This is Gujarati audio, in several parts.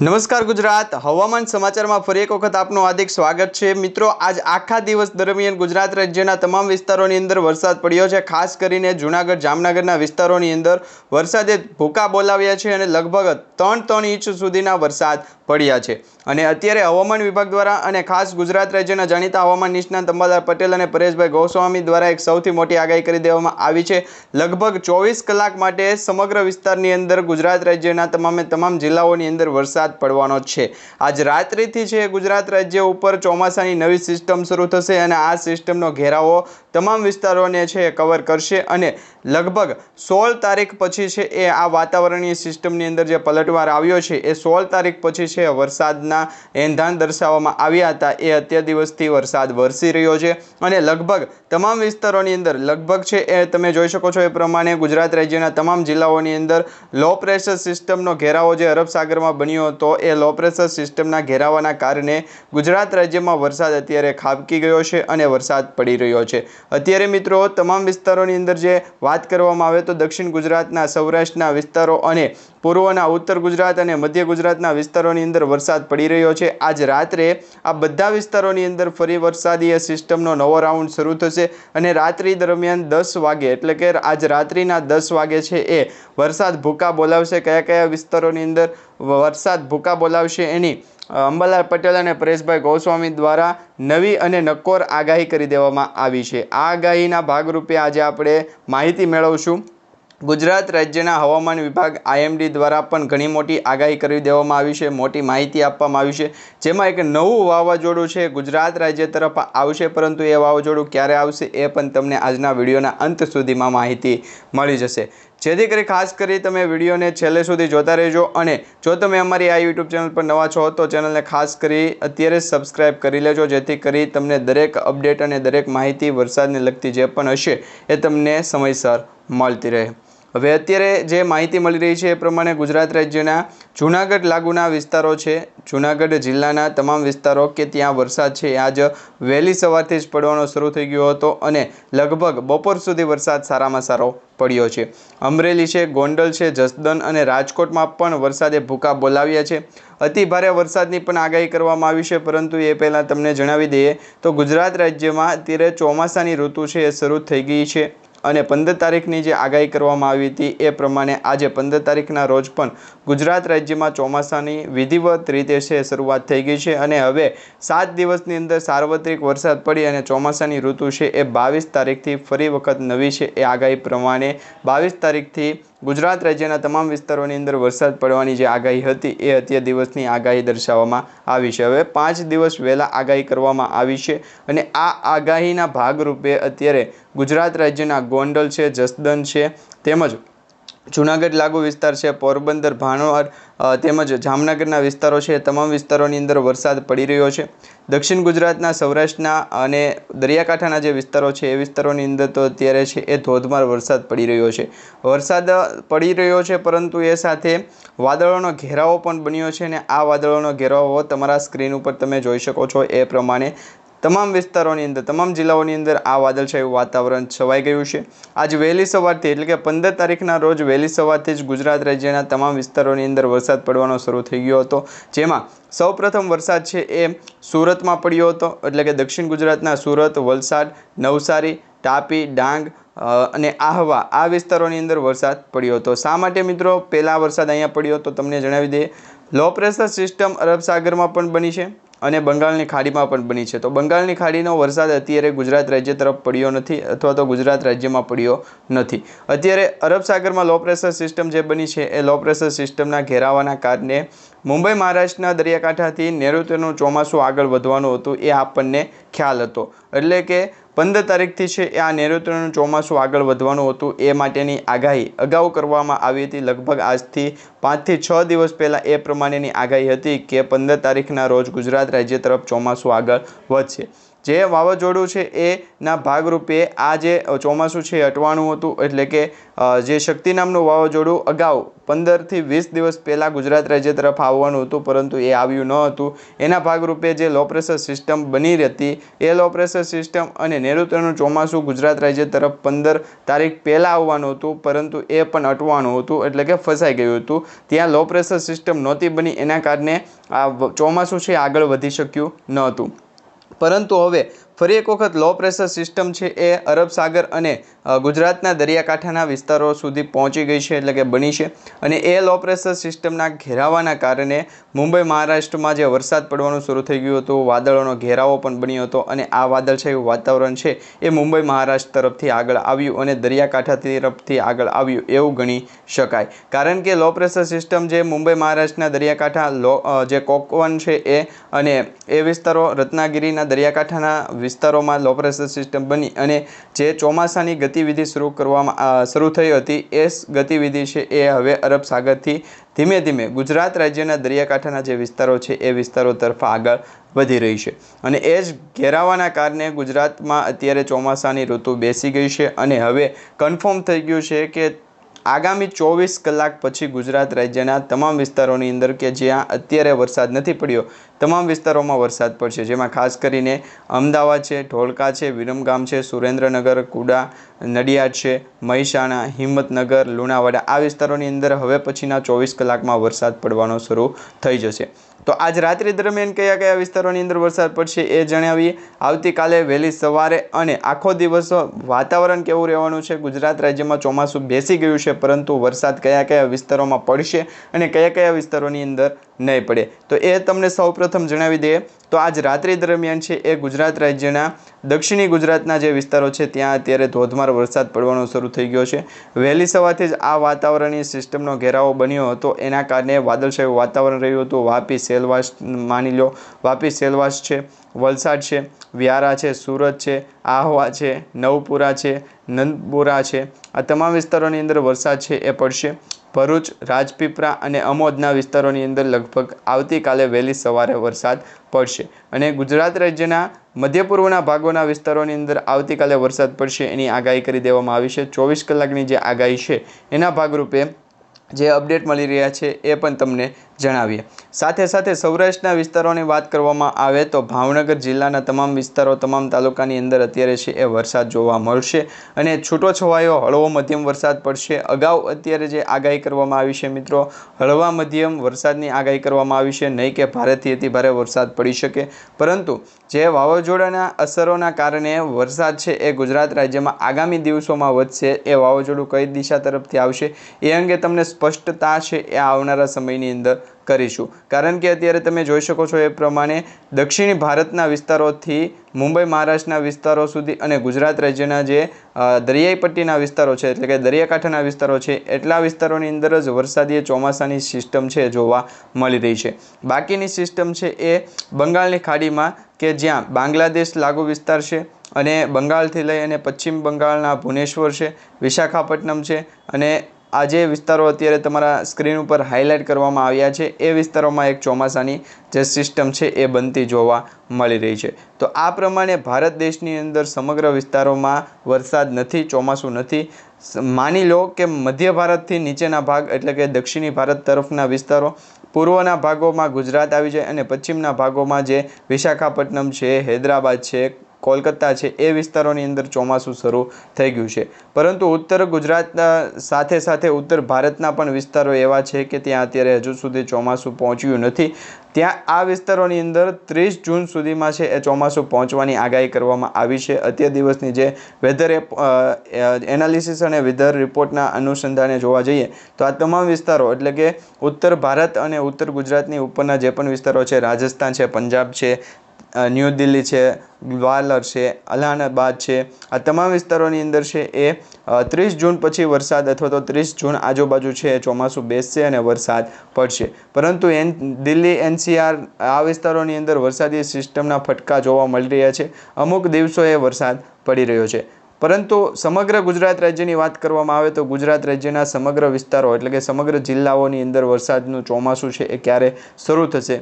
નમસ્કાર ગુજરાત. હવામાન સમાચારમાં ફરી એક વખત આપનું હાર્દિક સ્વાગત છે. મિત્રો, આજ આખા દિવસ દરમિયાન ગુજરાત રાજ્યના તમામ વિસ્તારોની અંદર વરસાદ પડ્યો છે. ખાસ કરીને જૂનાગઢ, જામનગરના વિસ્તારોની અંદર વરસાદે ભૂકા બોલાવ્યા છે અને લગભગ ત્રણ ત્રણ ઇંચ સુધીના વરસાદ પડ્યા છે. અને અત્યારે હવામાન વિભાગ દ્વારા અને ખાસ ગુજરાત રાજ્યના જાણીતા હવામાન નિષ્ણાંત અંબાલાલ પટેલ અને પરેશભાઈ ગોસ્વામી દ્વારા એક સૌથી મોટી આગાહી કરી દેવામાં આવી છે. લગભગ ચોવીસ કલાક માટે સમગ્ર વિસ્તારની અંદર ગુજરાત રાજ્યના તમામે તમામ જિલ્લાઓની અંદર વરસાદ પડવાનો છે. આજ રાત્રિથી છે ગુજરાત રાજ્ય ઉપર ચોમાસાની નવી સિસ્ટમ શરૂ થશે અને આ સિસ્ટમનો ઘેરાવો તમામ વિસ્તારોને છે કવર કરશે અને લગભગ સોળ તારીખ પછી છે એ આ વાતાવરણીય સિસ્ટમની અંદર જે પલટવાર આવ્યો છે, એ સોળ તારીખ પછી છે વરસાદના એંધાણ દર્શાવવામાં આવ્યા હતા. એ અત્યાર દિવસથી વરસાદ વરસી રહ્યો છે અને લગભગ તમામ વિસ્તારોની અંદર, લગભગ છે એ તમે જોઈ શકો છો એ પ્રમાણે ગુજરાત રાજ્યના તમામ જિલ્લાઓની અંદર લો પ્રેશર સિસ્ટમનો ઘેરાવો જે અરબ સાગરમાં બન્યો હતો, એ લો પ્રેશર સિસ્ટમના ઘેરાવાના કારણે ગુજરાત રાજ્યમાં વરસાદ અત્યારે ખાબકી ગયો છે અને વરસાદ પડી રહ્યો છે. અત્યારે મિત્રો, તમામ વિસ્તારોની અંદર જે વાત કરવામાં આવે તો દક્ષિણ ગુજરાતના સૌરાષ્ટ્રના વિસ્તારો અને પૂર્વના ઉત્તર ગુજરાત અને મધ્ય ગુજરાતના વિસ્તારોની અંદર વરસાદ પડી રહ્યો છે. આજ રાત્રે આ બધા વિસ્તારોની અંદર ફરી વરસાદીય સિસ્ટમનો નવો રાઉન્ડ શરૂ થશે અને રાત્રિ દરમિયાન દસ વાગે, એટલે કે આજ રાત્રિના દસ વાગે છે એ વરસાદ ભૂકા બોલાવશે. કયા કયા વિસ્તારોની અંદર વરસાદ ભૂકા બોલાવશે એની અંબાલાલ પટેલ અને પરેશભાઈ ગોસ્વામી દ્વારા નવી અને નક્કોર આગાહી કરી દેવામાં આવી છે. આ આગાહીના ભાગરૂપે આજે આપણે માહિતી મેળવશું. ગુજરાત રાજ્યના હવામાન વિભાગ આઈએમડી દ્વારા પણ ઘણી મોટી આગાહી કરી દેવામાં આવી છે, મોટી માહિતી આપવામાં આવી છે. જેમાં એક નવું વાવાઝોડું છે, ગુજરાત રાજ્ય તરફ આવશે, પરંતુ એ વાવાઝોડું ક્યારે આવશે એ પણ તમને આજના વિડીયોના અંત સુધીમાં માહિતી મળી જશે. જેથી કરી ખાસ કરી તમે વિડીયોને છેલ્લે સુધી જોતા રહેજો અને જો તમે અમારી આ યુટ્યુબ ચેનલ પર નવા છો તો ચેનલને ખાસ કરી અત્યારે સબસ્ક્રાઇબ કરી લેજો, જેથી કરી તમને દરેક અપડેટ અને દરેક માહિતી વરસાદને લગતી જે પણ હશે એ તમને સમયસર મળતી રહે. હવે અત્યારે જે માહિતી મળી રહી છે એ પ્રમાણે ગુજરાત રાજ્યના જૂનાગઢ લાગુના વિસ્તારો છે. જૂનાગઢ જિલ્લાના તમામ વિસ્તારો કે ત્યાં વરસાદ છે આજ વહેલી સવારથી જ પડવાનો શરૂ થઈ ગયો હતો અને લગભગ બપોર સુધી વરસાદ સારામાં સારો પડ્યો છે. અમરેલી છે, ગોંડલ છે જસદન અને રાજકોટમાં પણ વરસાદે ભૂકા બોલાવ્યા છે. અતિ ભારે વરસાદની પણ આગાહી કરવામાં આવી છે, પરંતુ એ પહેલાં તમને જણાવી દઈએ તો ગુજરાત રાજ્યમાં અત્યારે ચોમાસાની ઋતુ છે એ શરૂ થઈ ગઈ છે. અને પંદર તારીખની જે આગાહી કરવામાં આવી હતી એ પ્રમાણે આજે પંદર તારીખના રોજ પણ ગુજરાત રાજ્યમાં ચોમાસાની વિધિવત રીતે છે શરૂઆત થઈ ગઈ છે અને હવે સાત દિવસની અંદર સાર્વત્રિક વરસાદ પડી અને ચોમાસાની ઋતુ છે એ બાવીસ તારીખથી ફરી વખત નવી છે એ આગાહી પ્રમાણે બાવીસ તારીખથી ગુજરાત રાજ્યના તમામ વિસ્તારોની અંદર વરસાદ પડવાની જે આગાહી હતી એ અત્યાર દિવસની આગાહી દર્શાવવામાં આવી છે. હવે પાંચ દિવસ વહેલા આગાહી કરવામાં આવી છે અને આ આગાહીના ભાગરૂપે અત્યારે ગુજરાત રાજ્યના ગોંડલ છે જસદન છે, તેમજ જૂનાગઢ લાગુ વિસ્તાર છે, પોરબંદર ભાણવાર તેમજ જામનગરના વિસ્તારો છે. એ તમામ વિસ્તારોની અંદર વરસાદ પડી રહ્યો છે. દક્ષિણ ગુજરાતના, સૌરાષ્ટ્રના અને દરિયાકાંઠાના જે વિસ્તારો છે, એ વિસ્તારોની અંદર તો અત્યારે છે એ ધોધમાર વરસાદ પડી રહ્યો છે. વરસાદ પડી રહ્યો છે, પરંતુ એ સાથે વાદળોનો ઘેરાવો પણ બન્યો છે અને આ વાદળોનો ઘેરાવો તમારા સ્ક્રીન ઉપર તમે જોઈ શકો છો. એ પ્રમાણે તમામ વિસ્તારોની અંદર, તમામ જિલ્લાઓની અંદર આ વાદળછાયું વાતાવરણ છવાઈ ગયું છે. આજ વહેલી સવારથી, એટલે કે પંદર તારીખના રોજ વહેલી સવારથી જ ગુજરાત રાજ્યના તમામ વિસ્તારોની અંદર વરસાદ પડવાનો શરૂ થઈ ગયો હતો. જેમાં સૌપ્રથમ વરસાદ છે એ સુરતમાં પડ્યો હતો, એટલે કે દક્ષિણ ગુજરાતના સુરત, વલસાડ, નવસારી, તાપી, ડાંગ અને આહવા આ વિસ્તારોની અંદર વરસાદ પડ્યો હતો. શા માટે મિત્રો? પહેલાં વરસાદ અહીંયા પડ્યો તો તમને જણાવી દઈએ. લો પ્રેશર સિસ્ટમ અરબ સાગરમાં પણ બની છે. અને બંગાળની ખાડીમાં પણ બની છે. તો બંગાળની ખાડીનો વરસાદ અત્યારે ગુજરાત રાજ્ય તરફ પડ્યો નથી અથવા તો ગુજરાત રાજ્યમાં પડ્યો નથી. અત્યારે અરબ સાગરમાં લો પ્રેશર સિસ્ટમ જે બની છે એ લો પ્રેશર સિસ્ટમના ઘેરાવાના કારણે મુંબઈ, મહારાષ્ટ્રના દરિયાકાંઠાથી નૈઋત્યનું ચોમાસું આગળ વધવાનું હતું એ આપણને ખ્યાલ હતો. એટલે કે પંદર તારીખથી છે એ આ નૈઋત્યનું ચોમાસું આગળ વધવાનું હતું. એ માટેની આગાહી અગાઉ કરવામાં આવી હતી. લગભગ આજથી પાંચથી છ દિવસ પહેલાં એ પ્રમાણેની આગાહી હતી કે પંદર તારીખના રોજ ગુજરાત રાજ્ય તરફ ચોમાસું આગળ વધશે. જે વાવાઝોડું છે એના ભાગરૂપે આ જે ચોમાસું છે અટવાણું હતું, એટલે કે જે શક્તિ નામનું વાવાઝોડું અગાઉ પંદરથી વીસ દિવસ પહેલાં ગુજરાત રાજ્ય તરફ આવવાનું હતું, પરંતુ એ આવ્યું ન હતું. એના ભાગરૂપે જે લો પ્રેશર સિસ્ટમ બની હતી એ લો પ્રેશર સિસ્ટમ અને નૈઋત્યનું ચોમાસું ગુજરાત રાજ્ય તરફ પંદર તારીખ પહેલાં આવવાનું હતું, પરંતુ એ પણ અટવાનું હતું, એટલે કે ફસાઈ ગયું હતું. ત્યાં લો પ્રેશર સિસ્ટમ નહોતી બની, એના કારણે આ ચોમાસું છે આગળ વધી શક્યું ન હતું. પરંતુ હવે ફરી એક વખત લો પ્રેશર સિસ્ટમ છે એ અરબ સાગર અને ગુજરાતના દરિયાકાંઠાના વિસ્તારો સુધી પહોંચી ગઈ છે એટલે કે બની છે. અને એ લો પ્રેશર સિસ્ટમના ઘેરાવાના કારણે મુંબઈ, મહારાષ્ટ્રમાં જે વરસાદ પડવાનું શરૂ થઈ ગયું હતું, વાદળોનો ઘેરાવો પણ બન્યો હતો અને આ વાદળ છે વાતાવરણ છે એ મુંબઈ, મહારાષ્ટ્ર તરફથી આગળ આવ્યું અને દરિયાકાંઠા તરફથી આગળ આવ્યું એવું ગણી શકાય. કારણ કે લો પ્રેશર સિસ્ટમ જે મુંબઈ, મહારાષ્ટ્રના દરિયાકાંઠા, લો જે કોકવન છે એ અને એ વિસ્તારો, રત્નાગીરીના દરિયાકાંઠાના વિસ્તારોમાં લો પ્રેશર સિસ્ટમ બની અને જે ચોમાસાની ગતિવિધિ શરૂ કરવામાં શરૂ થઈ હતી, એ ગતિવિધિ છે એ હવે અરબ સાગરથી ધીમે ધીમે ગુજરાત રાજ્યના દરિયાકાંઠાના જે વિસ્તારો છે, એ વિસ્તારો તરફ આગળ વધી રહી છે. અને એ જ ઘેરાવાના કારણે ગુજરાતમાં અત્યારે ચોમાસાની ઋતુ બેસી ગઈ છે અને હવે કન્ફર્મ થઈ ગયું છે કે આગામી ચોવીસ કલાક પછી ગુજરાત રાજ્યના તમામ વિસ્તારોની અંદર કે જ્યાં અત્યારે વરસાદ નથી પડ્યો તમામ વિસ્તારોમાં વરસાદ પડશે, જેમાં ખાસ કરીને અમદાવાદ છે, ઢોલકા છે, વિરમગામ છે, સુરેન્દ્રનગર, કુડા, નડિયાદ છે, મહેસાણા, હિંમતનગર, લુણાવાડા, આ વિસ્તારોની અંદર હવે પછીના ચોવીસ કલાકમાં વરસાદ પડવાનો શરૂ થઈ જશે. તો આજ રાત્રિ દરમિયાન કયા કયા વિસ્તારોની અંદર વરસાદ પડશે એ જણાવીએ. આવતીકાલે વહેલી સવારે અને આખો દિવસ વાતાવરણ કેવું રહેવાનું છે? ગુજરાત રાજ્યમાં ચોમાસું બેસી ગયું છે, પરંતુ વરસાદ કયા કયા વિસ્તારોમાં પડશે અને કયા કયા વિસ્તારોની અંદર નહીં પડે. તો એ તમને સૌપ્રથમ જણાવી દઈએ. તો આજ રાત્રિ દરમિયાન છે એ ગુજરાત રાજ્યના દક્ષિણી ગુજરાતના જે વિસ્તારો છે, ત્યાં અત્યારે ધોધમાર વરસાદ પડવાનો શરૂ થઈ ગયો છે. વહેલી સવારથી જ આ વાતાવરણીય સિસ્ટમનો ઘેરાવો બન્યો હતો. એના કારણે વાદળછાયું વાતાવરણ રહ્યું હતું. વાપી, સેલવાસ માની લો. વાપી, સેલવાસ છે, વલસાડ છે, વ્યારા છે, સુરત છે, આહવા છે, નવપુરા છે, નંદપુરા છે. આ તમામ વિસ્તારોની અંદર વરસાદ છે એ પડશે. ભરૂચ રાજપીપળા અને અમોદના વિસ્તારોની અંદર લગભગ આવતીકાલે વહેલી સવારે વરસાદ પડશે અને ગુજરાત રાજ્યના મધ્ય પૂર્વના ભાગોના વિસ્તારોની અંદર આવતીકાલે વરસાદ પડશે એની આગાહી કરી દેવામાં આવી છે. ચોવીસ કલાકની જે આગાહી છે એના ભાગરૂપે જે અપડેટ મળી રહ્યા છે એ પણ તમને જણાવીએ. સાથે સાથે સૌરાષ્ટ્રના વિસ્તારોની વાત કરવામાં આવે તો ભાવનગર જિલ્લાના તમામ વિસ્તારો, તમામ તાલુકાની અંદર અત્યારે છે એ વરસાદ જોવા મળશે અને છૂટો છવાયો હળવો મધ્યમ વરસાદ પડશે. અગાઉ અત્યારે જે આગાહી કરવામાં આવી છે મિત્રો, હળવા મધ્યમ વરસાદની આગાહી કરવામાં આવી છે. નહીં કે ભારેથી અતિ ભારે વરસાદ પડી શકે. પરંતુ જે વાવાઝોડાના અસરોના કારણે વરસાદ છે એ ગુજરાત રાજ્યમાં આગામી દિવસોમાં વધશે એ વાવાઝોડું કઈ દિશા તરફથી આવશે એ અંગે તમને સ્પષ્ટતા છે એ આવનારા સમયની અંદર કરીશું. કારણ કે અત્યારે તમે જોઈ શકો છો એ પ્રમાણે દક્ષિણ ભારતના વિસ્તારોથી મુંબઈ, મહારાષ્ટ્રના વિસ્તારો સુધી અને ગુજરાત રાજ્યના જે દરિયાઈ પટ્ટીના વિસ્તારો છે, એટલે કે દરિયાકાંઠાના વિસ્તારો છે, એટલા વિસ્તારોની અંદર જ વરસાદીય ચોમાસાની સિસ્ટમ છે જોવા મળી રહી છે. બાકીની સિસ્ટમ છે એ બંગાળની ખાડીમાં કે જ્યાં બાંગ્લાદેશ લાગુ વિસ્તાર છે અને બંગાળથી લઈ અને પશ્ચિમ બંગાળના ભુવનેશ્વર છે, વિશાખાપટ્ટનમ છે અને આ જે વિસ્તારો અત્યારે તમારા સ્ક્રીન ઉપર હાઇલાઇટ કરવામાં આવ્યા છે, એ વિસ્તારોમાં એક ચોમાસાની જે સિસ્ટમ છે, એ બનતી જોવા મળી રહી છે. તો આ પ્રમાણે ભારત દેશની અંદર સમગ્ર વિસ્તારોમાં વરસાદ નથી, ચોમાસું નથી. માની લો કે મધ્ય ભારતથી નીચેના ભાગ, એટલે કે દક્ષિણી ભારત તરફના વિસ્તારો, પૂર્વના ભાગોમાં ગુજરાત આવી જાય અને પશ્ચિમના ભાગોમાં જે વિશાખાપટ્ટનમ છે, હૈદરાબાદ છે કોલકાતા છે, એ વિસ્તારોની અંદર ચોમાસું શરૂ થઈ ગયું છે. પરંતુ ઉત્તર ગુજરાતના સાથે સાથે ઉત્તર ભારતના પણ વિસ્તારો એવા છે કે ત્યાં અત્યારે હજુ સુધી ચોમાસું પહોંચ્યું નથી. ત્યાં આ વિસ્તારોની અંદર ત્રીસ જૂન સુધીમાં છે એ ચોમાસું પહોંચવાની આગાહી કરવામાં આવી છે. અત્યાર દિવસની જે વેધર એપ એનાલિસિસ અને વેધર રિપોર્ટના અનુસંધાને જોવા જઈએ તો આ તમામ વિસ્તારો એટલે કે ઉત્તર ભારત અને ઉત્તર ગુજરાતની ઉપરના જે પણ વિસ્તારો છે, રાજસ્થાન છે, પંજાબ છે ન્યૂ દિલ્હી છે ગ્વાલર છે અલ્હાબાદ છે. આ તમામ વિસ્તારોની અંદર છે એ ત્રીસ જૂન પછી વરસાદ અથવા તો ત્રીસ જૂન આજુબાજુ છે એ ચોમાસું બેસશે અને વરસાદ પડશે. પરંતુ એન, દિલ્હી, એનસીઆર આ વિસ્તારોની અંદર વરસાદી સિસ્ટમના ફટકા જોવા મળી રહ્યા છે. અમુક દિવસોએ વરસાદ પડી રહ્યો છે. પરંતુ સમગ્ર ગુજરાત રાજ્યની વાત કરવામાં આવે તો ગુજરાત રાજ્યના સમગ્ર વિસ્તારો એટલે કે સમગ્ર જિલ્લાઓની અંદર વરસાદનું ચોમાસું છે એ ક્યારે શરૂ થશે?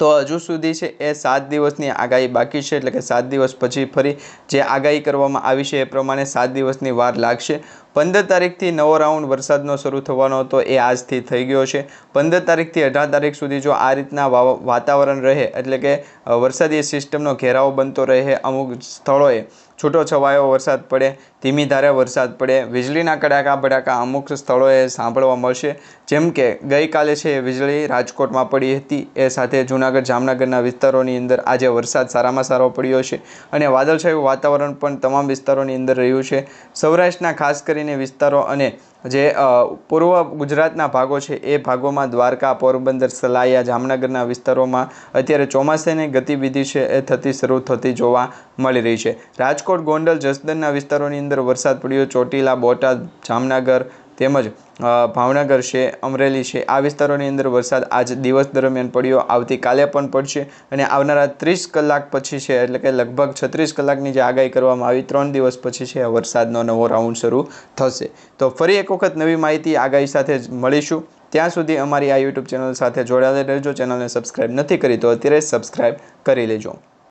તો હજુ સુધી છે એ સાત દિવસની આગાહી બાકી છે, એટલે કે સાત દિવસ પછી ફરી જે આગાહી કરવામાં આવી છે એ પ્રમાણે સાત દિવસની વાર લાગશે. પંદર તારીખથી નવો રાઉન્ડ વરસાદનો શરૂ થવાનો હતો, એ આજથી થઈ ગયો છે. પંદર તારીખથી અઢાર તારીખ સુધી જો આ રીતના વાતાવરણ રહે, એટલે કે વરસાદી સિસ્ટમનો ઘેરાવો બનતો રહે, અમુક સ્થળોએ છૂટો છવાયો વરસાદ પડે, ધીમી ધારે વરસાદ પડે, વીજળીના કડાકા ભડાકા અમુક સ્થળોએ સાંભળવા મળશે. જેમ કે, ગઈકાલે છે વીજળી રાજકોટમાં પડી હતી, એ સાથે જૂનાગઢ, જામનગરના વિસ્તારોની અંદર આજે વરસાદ સારામાં સારો પડ્યો છે. અને વાદળછાયું વાતાવરણ પણ તમામ વિસ્તારોની અંદર રહ્યું છે. સૌરાષ્ટ્રના ખાસ કરીને વિસ્તારો અને જે પૂર્વ ગુજરાતના ભાગો છે, એ ભાગોમાં દ્વારકા, પોરબંદર, સલાયા, જામનગરના વિસ્તારોમાં અત્યારે ચોમાસાની ગતિવિધિ છે, એ થતી શરૂ થતી જોવા મળી રહી છે. રાજકોટ, ગોંડલ જસદનના વિસ્તારોની અંદર વરસાદ પડ્યો, ચોટીલા, બોટાદ, જામનગર તેમજ ભાવનગર છે, અમરેલી છે, આ વિસ્તારોની અંદર વરસાદ આજ દિવસ દરમિયાન પડ્યો આવતીકાલે પણ પડશે અને આવનારા ત્રીસ કલાક પછી છે, એટલે કે લગભગ છત્રીસ કલાકની જે આગાહી કરવામાં આવી, ત્રણ દિવસ પછી છે વરસાદનો નવો રાઉન્ડ શરૂ થશે. તો ફરી એક વખત નવી માહિતી આગાહી સાથે જ મળીશું. ત્યાં સુધી અમારી આ યુટ્યુબ ચેનલ સાથે જોડાયેલા રહેજો. ચેનલને સબસ્ક્રાઇબ નથી કરી તો અત્યારે જ સબસ્ક્રાઇબ કરી લેજો.